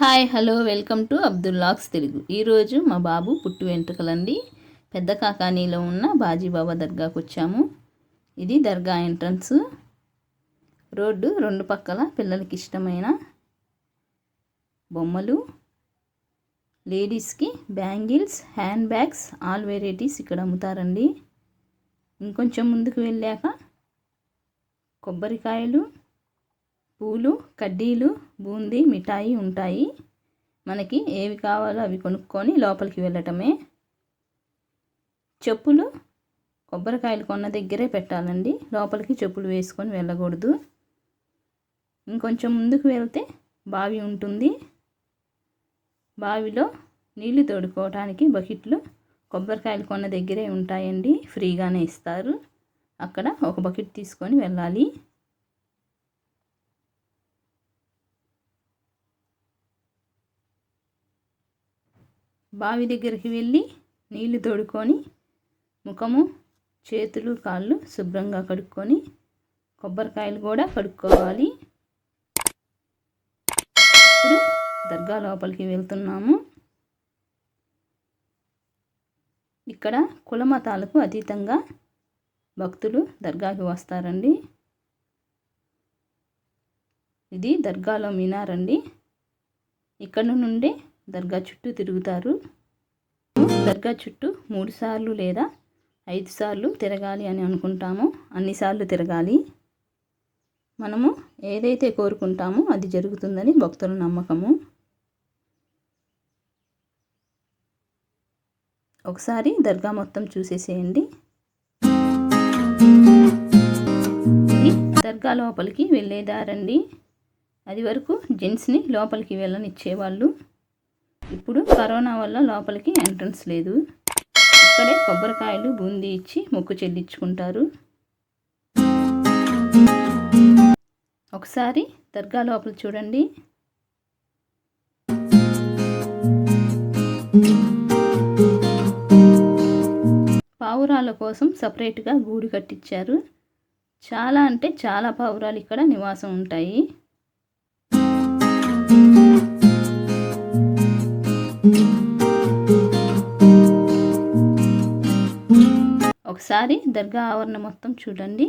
Hi hello welcome to అబ్దుల్లాక్స్ తెలుగు. ఈరోజు మా బాబు పుట్టు వెంట్రుకలండి. పెద్ద కాకానీలో ఉన్న బాజీబాబా దర్గాకు వచ్చాము. ఇది దర్గా ఎంట్రన్స్. రోడ్డు రెండు పక్కల పిల్లలకి ఇష్టమైన బొమ్మలు లేడీస్కి bangles hand bags all varieties ఇక్కడ అమ్ముతారండి. ఇంకొంచెం ముందుకు వెళ్ళాక కొబ్బరికాయలు పూలు కడ్డీలు బూందీ మిఠాయి ఉంటాయి. మనకి ఏవి కావాలో అవి కొనుక్కొని లోపలికి వెళ్ళటమే. చెప్పులు కొబ్బరికాయలు కొన్న దగ్గరే పెట్టాలండి. లోపలికి చెప్పులు వేసుకొని వెళ్ళకూడదు. ఇంకొంచెం ముందుకు వెళ్తే బావి ఉంటుంది. బావిలో నీళ్ళు తోడుకోవడానికి బకెట్లు కొబ్బరికాయలు కొన్న దగ్గరే ఉంటాయండి. ఫ్రీగానే ఇస్తారు. అక్కడ ఒక బకెట్ తీసుకొని వెళ్ళాలి. బావి దగ్గరికి వెళ్ళి నీళ్ళు తోడుకొని ముఖము చేతులు కాళ్ళు శుభ్రంగా కడుక్కొని కొబ్బరికాయలు కూడా కడుక్కోవాలి. ఇప్పుడు దర్గా లోపలికి వెళ్తున్నాము. ఇక్కడ కులమతాలకు అతీతంగా భక్తులు దర్గాకి వస్తారండి. ఇది దర్గాలో మినారండి. ఇక్కడ నుండి దర్గా చుట్టూ తిరుగుతారు. దర్గా చుట్టూ మూడు సార్లు లేదా ఐదు సార్లు తిరగాలి అని అనుకుంటామో. అన్నిసార్లు తిరగాలి. మనము ఏదైతే కోరుకుంటామో అది జరుగుతుందని భక్తుల నమ్మకము. ఒకసారి దర్గా మొత్తం చూసేసేయండి. దర్గా లోపలికి వెళ్ళేదారండి. అది వరకు జెంట్స్ని లోపలికి వెళ్ళనిచ్చేవాళ్ళు. ఇప్పుడు కరోనా వల్ల లోపలికి ఎంట్రన్స్ లేదు. ఇక్కడే కొబ్బరికాయలు బూందీ ఇచ్చి మొక్కు చెల్లించుకుంటారు. ఒకసారి దర్గా లోపల చూడండి. పావురాల కోసం సపరేట్గా గూడు కట్టించారు. చాలా అంటే చాలా పావురాలు ఇక్కడ నివాసం ఉంటాయి. ఒకసారి దర్గా ఆవరణ మొత్తం చూడండి.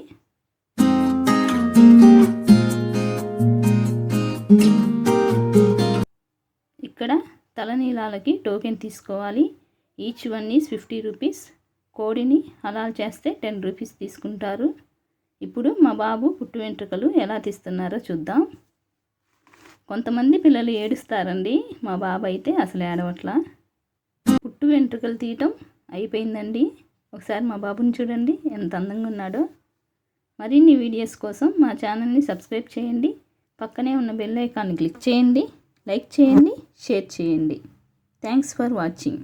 ఇక్కడ తలనీలాలకి టోకెన్ తీసుకోవాలి. Each one is fifty rupees. కోడిని హలాల్ చేస్తే టెన్ రూపీస్ తీసుకుంటారు. ఇప్పుడు మా బాబు పుట్టు వెంట్రుకలు ఎలా తీస్తున్నారో చూద్దాం. కొంతమంది పిల్లలు ఏడుస్తారండి. మా బాబు అయితే అసలు ఏడవట్లా. పుట్టు వెంట్రుకలు తీయటం అయిపోయిందండి. ఒకసారి మా బాబుని చూడండి ఎంత అందంగా ఉన్నాడో. మరిన్ని వీడియోస్ కోసం మా ఛానల్ని సబ్స్క్రైబ్ చేయండి. పక్కనే ఉన్న బెల్ ఐకాన్ని క్లిక్ చేయండి లైక్ చేయండి షేర్ చేయండి. Thanks for watching.